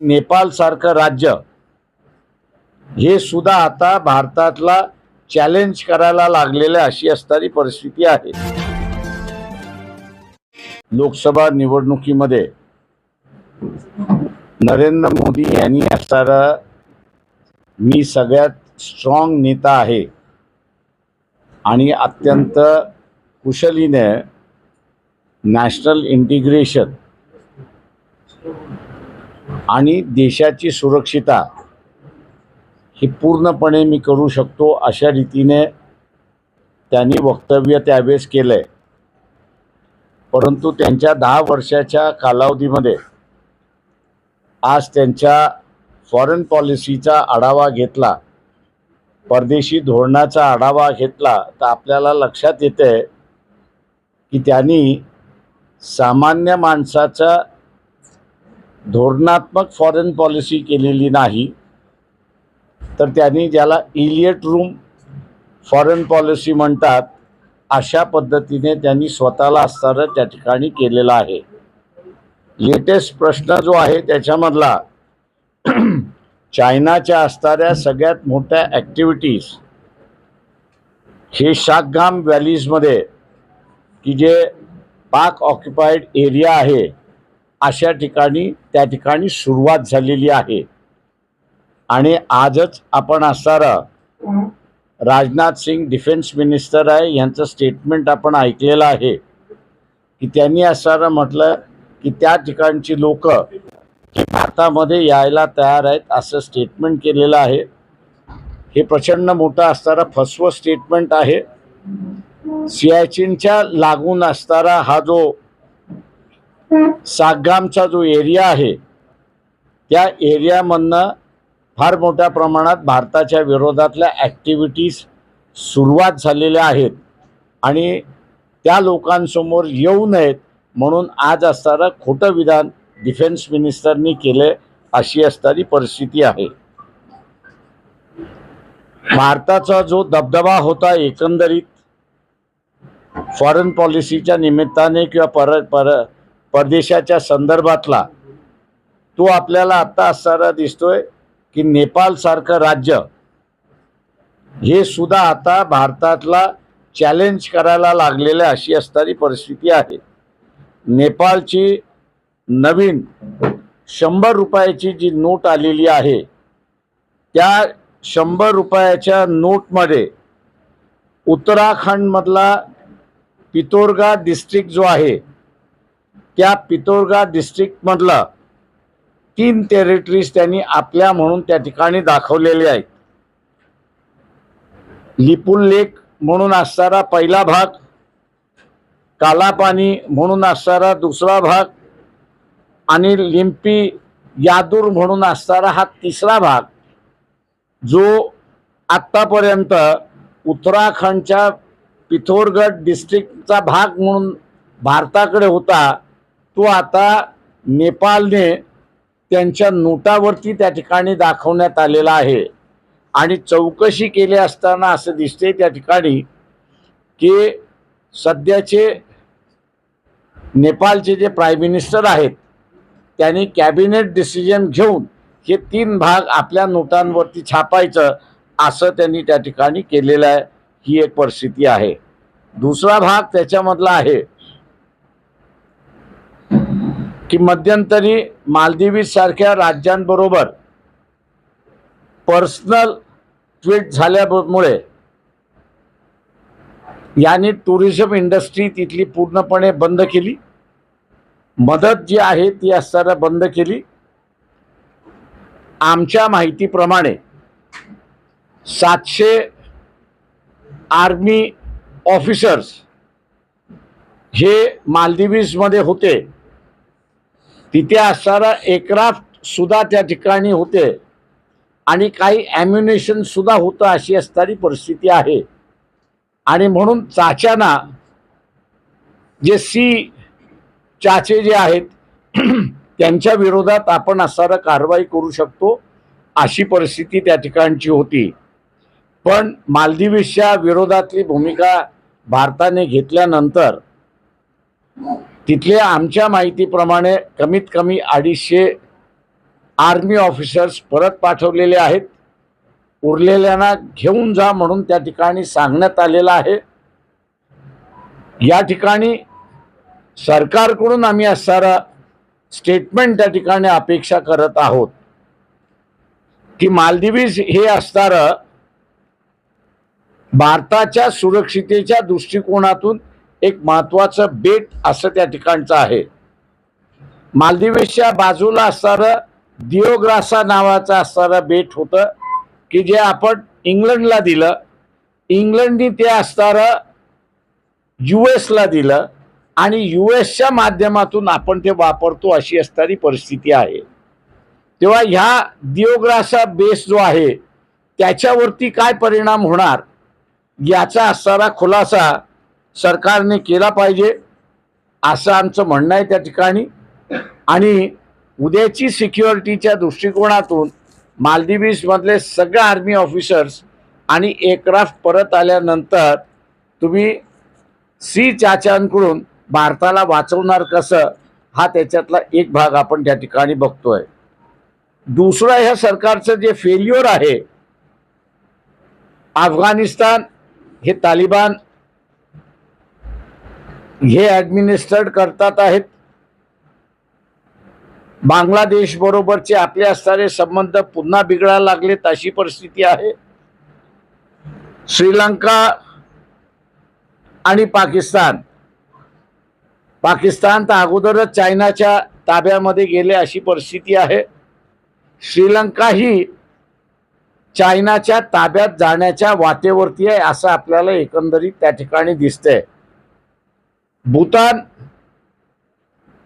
नेपाळ सारखं राज्य हे सुद्धा आता भारतातला चॅलेंज करायला लागलेल्या अशी असणारी परिस्थिती आहे. लोकसभा निवडणुकीमध्ये नरेंद्र मोदी यांनी असणारा मी सगळ्यात स्ट्रॉंग नेता आहे. आणि अत्यंत कुशलीने नॅशनल इंटिग्रेशन आणि देशाची सुरक्षिता ही पूर्णपणे मी करू शकतो अशा रीतीने त्यांनी वक्तव्य त्यावेळेस केलं आहे परंतु त्यांच्या दहा वर्षाच्या कालावधीमध्ये आज त्यांच्या फॉरेन पॉलिसीचा आढावा घेतला परदेशी धोरणाचा आढावा घेतला तर आपल्याला लक्षात येते की त्यांनी सामान्य माणसाचा धोरणात्मक फॉरेन पॉलिसी केलेली नाही तर त्यांनी ज्याला इलियट रूम फॉरेन पॉलिसी म्हणतात अशा पद्धतीने त्यांनी स्वतःला असणारं त्या ठिकाणी केलेलं आहे. लेटेस्ट प्रश्न जो आहे त्याच्यामधला चायनाच्या असणाऱ्या सगळ्यात मोठ्या ॲक्टिव्हिटीज हे शाकघाम व्हॅलीजमध्ये की जे पाक ऑक्युपाईड एरिया आहे अशा ठिकाणी त्या ठिकाणी सुरुवात झालेली आहे. आणि आजच आपण असणारा राजनाथ सिंग डिफेन्स मिनिस्टर आहे यांचं स्टेटमेंट आपण ऐकलेलं आहे. की त्यांनी असणारं म्हटलं की त्या ठिकाणची लोक भारतामध्ये यायला तयार आहेत असं स्टेटमेंट केलेलं आहे. हे प्रचंड मोठं असणारं फसवं स्टेटमेंट आहे. सियाचिनच्या लागून असणारा हा जो सागामचा जो एरिया आहे त्या एरियामधनं फार मोठ्या प्रमाणात भारताच्या विरोधातल्या ॲक्टिव्हिटीज सुरुवात झालेल्या आहेत आणि त्या लोकांसमोर येऊ नयेत म्हणून आज असणारं खोटं विधान डिफेन्स मिनिस्टरनी केले अशी असणारी परिस्थिती आहे. भारताचा जो दबदबा होता एकंदरीत फॉरेन पॉलिसीच्या निमित्ताने किंवा पर पर परदेशाच्या संदर्भातला तो आपल्याला आत्ता असणारा दिसतोय की नेपाळसारखं राज्य हे सुद्धा आता भारतातला चॅलेंज करायला लागलेलं अशी असणारी परिस्थिती आहे. नेपाळची नवीन शंभर रुपयाची जी नोट आलेली आहे त्या शंभर रुपयाच्या नोटमध्ये उत्तराखंडमधला पितोरगा डिस्ट्रिक्ट जो आहे त्या पितोरगा डिस्ट्रिक्टमधला तीन टेरिटरीज त्यांनी आपल्या म्हणून त्या ठिकाणी दाखवलेले आहेत. लिपुल लेक म्हणून असणारा पहिला भाग कालापानी म्हणून असणारा दुसरा भाग आणि लिंपी यादूर म्हणून असणारा हा तिसरा भाग जो आत्तापर्यंत उत्तराखंडच्या पिथोरगड डिस्ट्रिक्टचा भाग म्हणून भारताकडे होता. तो आता नेपाळने त्यांच्या नोटावरती त्या ठिकाणी दाखवण्यात आलेला आहे. आणि चौकशी केली असताना असं दिसते त्या ठिकाणी की सध्याचे नेपाळचे जे प्राईम मिनिस्टर आहेत त्यांनी कॅबिनेट डिसिजन घेऊन हे तीन भाग आपल्या नोटांवरती छापायचं असं त्यांनी त्या ठिकाणी केलेलं आहे. ही एक परिस्थिती आहे. दुसरा भाग त्याच्यामधला आहे की मध्यंतरी मालदिवीसारख्या राज्यांबरोबर पर्सनल ट्विट झाल्यामुळे यांनी टुरिझम इंडस्ट्री तिथली पूर्णपणे बंद केली. मदत जी आहे ती असताना बंद केली. आमच्या माहितीप्रमाणे सातशे आर्मी ऑफिसर्स हे मालदिवीजमध्ये होते. तिथे असणारा एक्राफ्ट सुद्धा त्या ठिकाणी होते. आणि काही ॲम्युनेशन सुद्धा होतं अशी असणारी परिस्थिती आहे. आणि म्हणून चाच्याना जे सी चाचे जे आहेत त्यांच्या विरोधात आपण असणारं कारवाई करू शकतो अशी परिस्थिती त्या ठिकाणची होती. पण मालदिवीसच्या विरोधातली भूमिका भारताने घेतल्यानंतर तिथल्या आमच्या माहितीप्रमाणे कमीत कमी अडीचशे आर्मी ऑफिसर्स परत पाठवलेले आहेत. उरलेल्यांना घेऊन जा म्हणून त्या ठिकाणी सांगण्यात आलेलं आहे. या ठिकाणी सरकारकडून आम्ही असणारा स्टेटमेंट त्या ठिकाणी अपेक्षा करत आहोत. की मालदिवीज हे असणारं भारताच्या सुरक्षितेच्या दृष्टिकोनातून एक महत्वाचं बेट असं त्या ठिकाणचं आहे. मालदिवेसच्या बाजूला असणारं दिओग्रासा नावाचं असणारं बेट होतं की जे आपण इंग्लंडला दिलं. इंग्लंडनी ते असणारं यू एसला दिलं आणि यू एसच्या माध्यमातून आपण ते वापरतो अशी असणारी परिस्थिती आहे. तेव्हा ह्या दिओग्रासा बेस जो आहे त्याच्यावरती काय परिणाम होणार याचा असणारा खुलासा सरकारने केला पाहिजे असं आमचं म्हणणं आहे त्या ठिकाणी. आणि उद्याची सिक्युरिटीच्या दृष्टिकोनातून मालदिवीजमधले सगळे आर्मी ऑफिसर्स आणि एअरक्राफ्ट परत आल्यानंतर तुम्ही सी चाच्यांकडून भारताला वाचवणार कसं हा त्याच्यातला एक भाग आपण त्या ठिकाणी बघतोय. दुसरं ह्या सरकारचं जे फेल्युअर आहे अफगाणिस्तान हे तालिबान हे ॲडमिनिस्ट्रेट करतात आहेत. बांगलादेश बरोबरचे आपले असणारे संबंध पुन्हा बिघडायला लागलेत अशी परिस्थिती आहे. श्रीलंका आणि पाकिस्तान. पाकिस्तान तर अगोदरच चायनाच्या ताब्यामध्ये गेले अशी परिस्थिती आहे. श्रीलंका ही चायनाच्या ताब्यात जाण्याच्या वाटेवरती आहे असं आपल्याला एकंदरीत त्या ठिकाणी दिसतंय. भूतान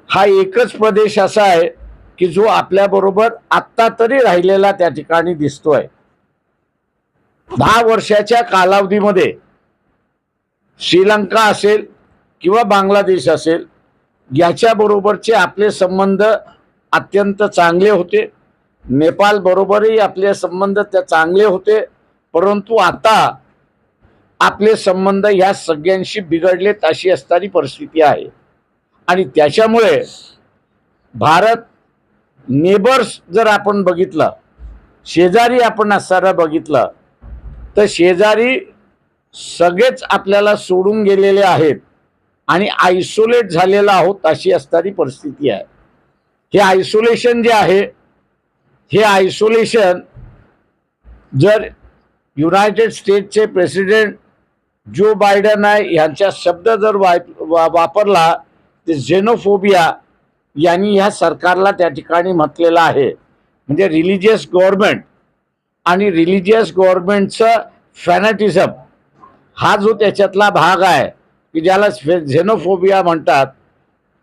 हा एकच प्रदेश असा आहे की जो आपल्याबरोबर आत्ता तरी राहिलेला त्या ठिकाणी दिसतोय. दहा वर्षाच्या कालावधीमध्ये श्रीलंका असेल किंवा बांगलादेश असेल याच्याबरोबरचे आपले संबंध अत्यंत चांगले होते. नेपाळ बरोबरही आपले संबंध त्या चांगले होते परंतु आता आपले संबंध ह्या सगळ्यांशी बिघडलेत अशी असणारी परिस्थिती आहे. आणि त्याच्यामुळे भारत नेबर्स जर आपण बघितलं शेजारी आपण असणारा बघितलं तर शेजारी सगळेच आपल्याला सोडून गेलेले आहेत आणि आयसोलेट झालेला आहोत अशी असणारी परिस्थिती आहे. हे आयसोलेशन जे आहे हे आयसोलेशन जर युनायटेड स्टेटचे प्रेसिडेंट जो बायडन आहे यांचा शब्द जर वाय वा वापरला ते झेनोफोबिया यांनी ह्या सरकारला त्या ठिकाणी म्हटलेलं आहे. म्हणजे रिलिजियस गव्हर्मेंट आणि रिलिजियस गव्हर्मेंटचं फॅनॅटिझम हा जो त्याच्यातला भाग आहे की ज्याला झेनोफोबिया म्हणतात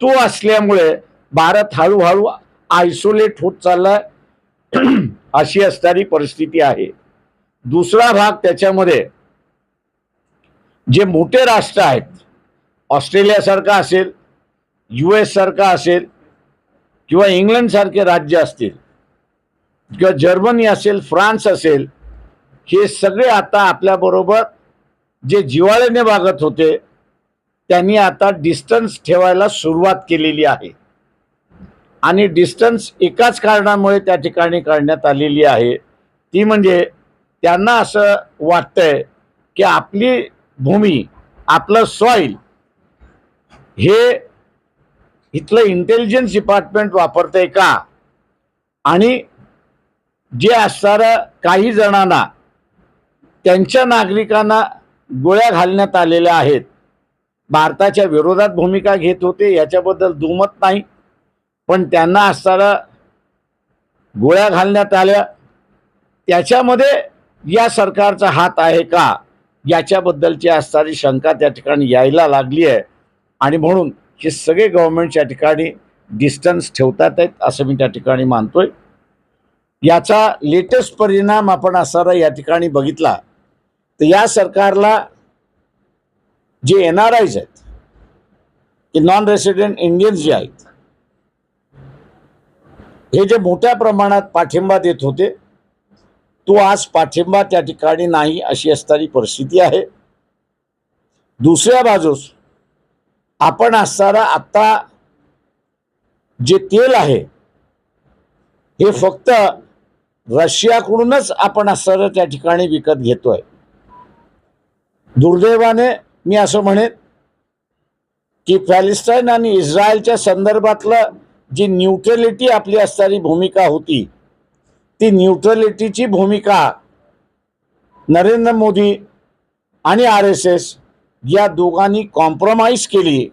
तो असल्यामुळे भारत हळूहळू आयसोलेट होत चाललाय. अशी असणारी परिस्थिती आहे. दुसरा भाग त्याच्यामध्ये जे मोठे राष्ट्र आहेत ऑस्ट्रेलियासारखा असेल यू एससारखा असेल किंवा इंग्लंडसारखे राज्य असतील किंवा जर्मनी असेल फ्रान्स असेल हे सगळे आता आपल्याबरोबर जे जिवाळ्याने वागत होते त्यांनी आता डिस्टन्स ठेवायला सुरुवात केलेली आहे. आणि डिस्टन्स एकाच कारणामुळे त्या ठिकाणी काढण्यात आलेली आहे. ती म्हणजे त्यांना असं वाटतंय की आपली भूमी आपलं सॉईल हे इथलं इंटेलिजन्स डिपार्टमेंट वापरतंय का? आणि जे असणारं काही जणांना त्यांच्या नागरिकांना गोळ्या घालण्यात आलेल्या आहेत. भारताच्या विरोधात भूमिका घेत होते याच्याबद्दल दुमत नाही. पण त्यांना असणारं गोळ्या घालण्यात आल्या. त्याच्यामध्ये या सरकारचा हात आहे का? याच्याबद्दलची असणारी शंका त्या ठिकाणी यायला लागली आहे. आणि म्हणून हे सगळे गव्हर्नमेंटच्या ठिकाणी डिस्टन्स ठेवतात आहेत असं मी त्या ठिकाणी मानतोय. याचा लेटेस्ट परिणाम आपण असणारा या ठिकाणी बघितला. तर या सरकारला जे एन आर आयज आहेत की नॉन रेसिडेंट इंडियन्स जे आहेत हे जे मोठ्या प्रमाणात पाठिंबा देत होते तो आज पाठिंबा त्या ठिकाणी नाही अशी असणारी परिस्थिती आहे. दुसऱ्या बाजूस आपण असणारा आत्ता जे तेल आहे हे फक्त रशियाकडूनच आपण असणारं त्या ठिकाणी विकत घेतोय. दुर्दैवाने मी असं म्हणेन की पॅलेस्टाईन आणि इस्रायलच्या संदर्भातलं जी न्यूट्रलिटी आपली असणारी भूमिका होती ती न्यूट्रलिटीची भूमिका नरेंद्र मोदी आणि आर एस एस या दोघांनी कॉम्प्रोमाइज केली.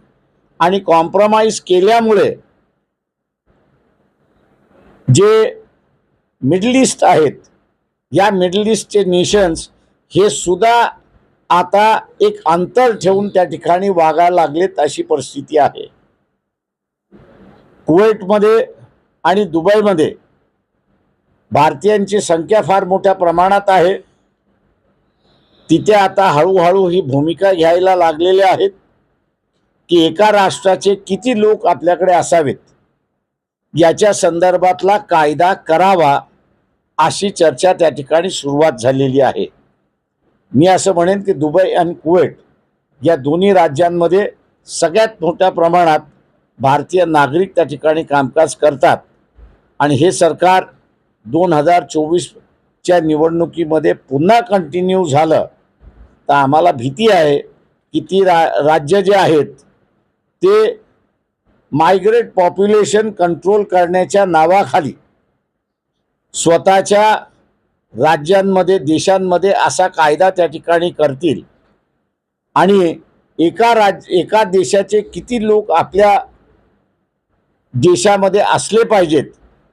आणि कॉम्प्रोमाइज केल्यामुळे जे मिडल ईस्ट आहेत या मिडल ईस्टचे नेशन्स हे सुद्धा आता एक अंतर ठेवून त्या ठिकाणी वागायला लागलेत अशी परिस्थिती आहे. कुवेटमध्ये आणि दुबईमध्ये भारतीयांची संख्या फार मोठ्या प्रमाणात आहे. तिथे आता हळूहळू ही भूमिका घ्यायला लागलेल्या आहेत की एका राष्ट्राचे किती लोक आपल्याकडे असावेत याच्या संदर्भातला कायदा करावा अशी चर्चा त्या ठिकाणी सुरुवात झालेली आहे. मी असं म्हणेन की दुबई आणि कुवेट या दोन्ही राज्यांमध्ये सगळ्यात मोठ्या प्रमाणात भारतीय नागरिक त्या ठिकाणी कामकाज करतात आणि हे सरकार दोन हजार चोवीसच्या निवडणुकीमध्ये पुन्हा कंटिन्यू झालं तर आम्हाला भीती आहे की ती रा राज्य जे आहेत ते मायग्रेट पॉप्युलेशन कंट्रोल करण्याच्या नावाखाली स्वतःच्या राज्यांमध्ये देशांमध्ये असा कायदा त्या ठिकाणी करतील. आणि एका राज एका देशाचे किती लोक आपल्या देशामध्ये असले पाहिजेत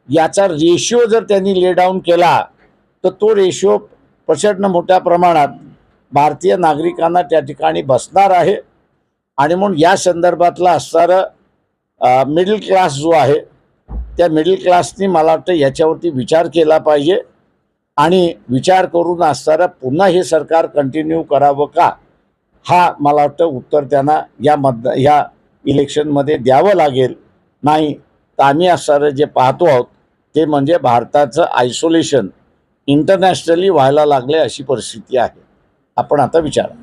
याचा रेशिओ जर त्यांनी ले डाऊन केला तर तो रेशिओ प्रचंड मोठ्या प्रमाणात भारतीय नागरिकांना त्या ठिकाणी बसणार आहे. आणि म्हणून या संदर्भातला असणारं मिडल क्लास जो आहे त्या मिडल क्लासनी मला वाटतं याच्यावरती विचार केला पाहिजे. आणि विचार करून असणारं पुन्हा हे सरकार कंटिन्यू करावं का हा मला वाटतं उत्तर त्यांना या मत ह्या इलेक्शनमध्ये द्यावं लागेल. नाही आम्ही असणारं जे पाहतो आहोत ते म्हणजे भारताचं आयसोलेशन इंटरनॅशनली व्हायला लागले अशी परिस्थिती आहे. आपण आता विचारा.